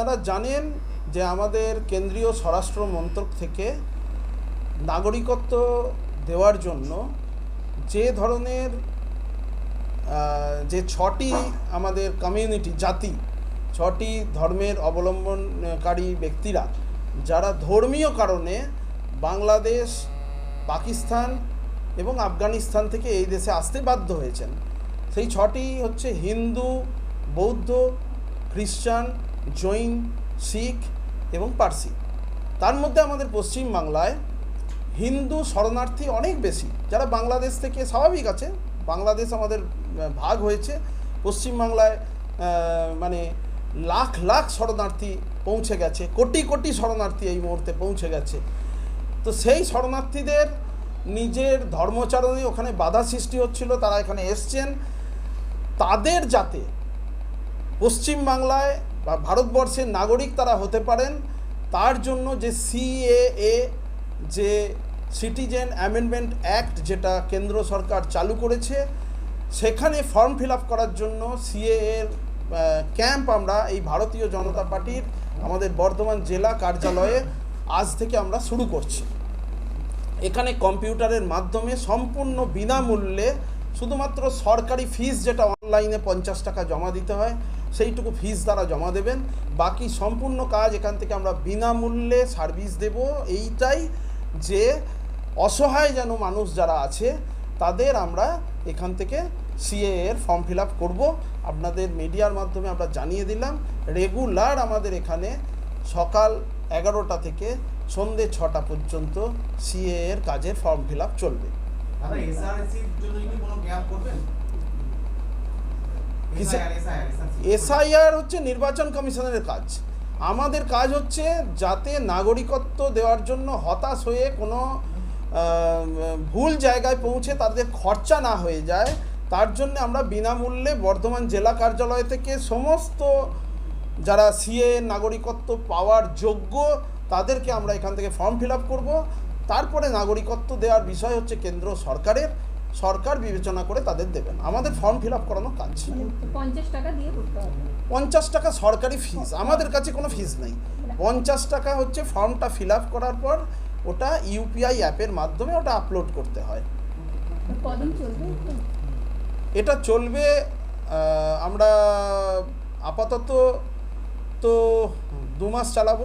আপনারা জানেন যে আমাদের কেন্দ্রীয় স্বরাষ্ট্র মন্ত্রক থেকে নাগরিকত্ব দেওয়ার জন্য যে ধরনের যে ছটি আমাদের কমিউনিটি জাতি, ছটি ধর্মের অবলম্বনকারী ব্যক্তিরা, যারা ধর্মীয় কারণে বাংলাদেশ, পাকিস্তান এবং আফগানিস্তান থেকে এই দেশে আসতে বাধ্য হয়েছেন, সেই ছটি হচ্ছে হিন্দু, বৌদ্ধ, খ্রিস্টান জৈন, শিখ এবং পার্সি। তার মধ্যে আমাদের পশ্চিম বাংলায় হিন্দু শরণার্থী অনেক বেশি। যারা বাংলাদেশ থেকে স্বাভাবিক আছে, বাংলাদেশ আমাদের ভাগ হয়েছে। পশ্চিমবাংলায় মানে লাখ লাখ শরণার্থী পৌঁছে গেছে, কোটি কোটি শরণার্থী এই মুহূর্তে পৌঁছে গেছে। তো সেই শরণার্থীদের নিজের ধর্মচারণে ওখানে বাধা সৃষ্টি হচ্ছিল, তারা এখানে এসছেন। তাদের যাতে পশ্চিমবাংলায় বা ভারতবর্ষের নাগরিক তারা হতে পারেন, তার জন্য যে সিএএ যে সিটিজেন অ্যামেন্ডমেন্ট অ্যাক্ট যেটা কেন্দ্র সরকার চালু করেছে, সেখানে ফর্ম ফিল আপ করার জন্য সিএএর ক্যাম্প আমরা এই ভারতীয় জনতা পার্টির আমাদের বর্ধমান জেলা কার্যালয়ে আজ থেকে আমরা শুরু করছি। এখানে কম্পিউটারের মাধ্যমে সম্পূর্ণ বিনামূল্যে শুধুমাত্র সরকারি ফিস যেটা অনলাইনে পঞ্চাশ টাকা জমা দিতে হয় সেইটুকু ফিস তারা জমা দেবেন। বাকি সম্পূর্ণ কাজ এখান থেকে আমরা বিনামূল্যে সার্ভিস দেব। এইটাই যে অসহায় যেন মানুষ যারা আছে, তাদের আমরা এখান থেকে সিএ এর ফর্ম ফিল আপ করব। আপনাদের মিডিয়ার মাধ্যমে আমরা জানিয়ে দিলাম। রেগুলার আমাদের এখানে সকাল এগারোটা থেকে সন্ধে ছটা পর্যন্ত সিএ এর কাজের ফর্ম ফিল আপ চলবে। এসআইআর হচ্ছে নির্বাচন কমিশনের কাজ। আমাদের কাজ হচ্ছে যাতে নাগরিকত্ব দেওয়ার জন্য হতাশ হয়ে কোনো ভুল জায়গায় পৌঁছে তাদের খরচা না হয়ে যায় তার জন্য আমরা বিনামূল্যে বর্ধমান জেলা কার্যালয় থেকে সমস্ত যারা সিএ নাগরিকত্ব পাওয়ার যোগ্য তাদেরকে আমরা এখান থেকে ফর্ম ফিল আপ করব। তারপরে নাগরিকত্ব দেওয়ার বিষয় হচ্ছে কেন্দ্র সরকারের। সরকার বিবেচনা করে তাদের দেবেন। আমাদের ফর্ম ফিল আপ করানো কাজ পঞ্চাশ টাকা দিয়ে করতে হবে। পঞ্চাশ টাকা সরকারি ফিস আমাদের কাছে কোনো ফিস নেই। পঞ্চাশ টাকা হচ্ছে ফর্মটা ফিল আপ করার পর ওটা ইউপিআই অ্যাপের মাধ্যমে ওটা আপলোড করতে হয়। এটা চলবে আমরা আপাতত তো দু মাস চালাবো।